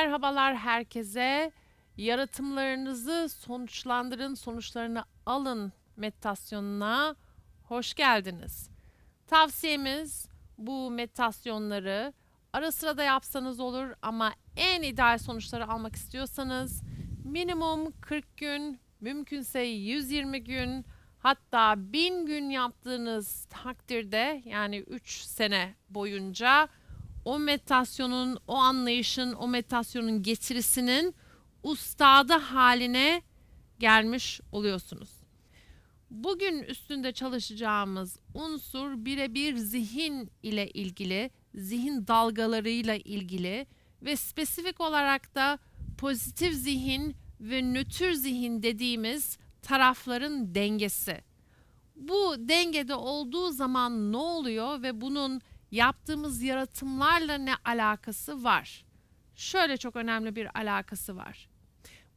Merhabalar herkese. Yaratımlarınızı sonuçlandırın, sonuçlarını alın meditasyonuna hoş geldiniz. Tavsiyemiz bu meditasyonları ara sıra da yapsanız olur ama en ideal sonuçları almak istiyorsanız minimum 40 gün, mümkünse 120 gün, hatta 1000 gün yaptığınız takdirde yani 3 sene boyunca o meditasyonun, o anlayışın, o meditasyonun getirisinin ustadı haline gelmiş oluyorsunuz. Bugün üstünde çalışacağımız unsur birebir zihin ile ilgili, zihin dalgalarıyla ilgili ve spesifik olarak da pozitif zihin ve nötr zihin dediğimiz tarafların dengesi. Bu dengede olduğu zaman ne oluyor ve bunun yaptığımız yaratımlarla ne alakası var? Şöyle çok önemli bir alakası var.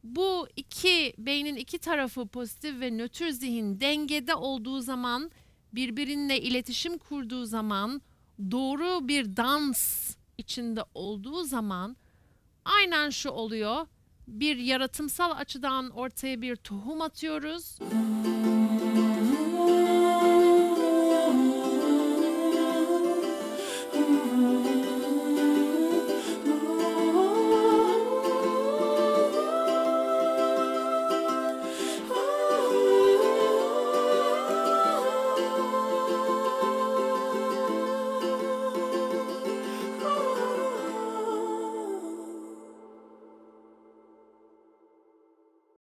Bu iki beynin iki tarafı pozitif ve nötr zihin dengede olduğu zaman birbirininle iletişim kurduğu zaman doğru bir dans içinde olduğu zaman aynen şu oluyor. Bir yaratımsal açıdan ortaya bir tohum atıyoruz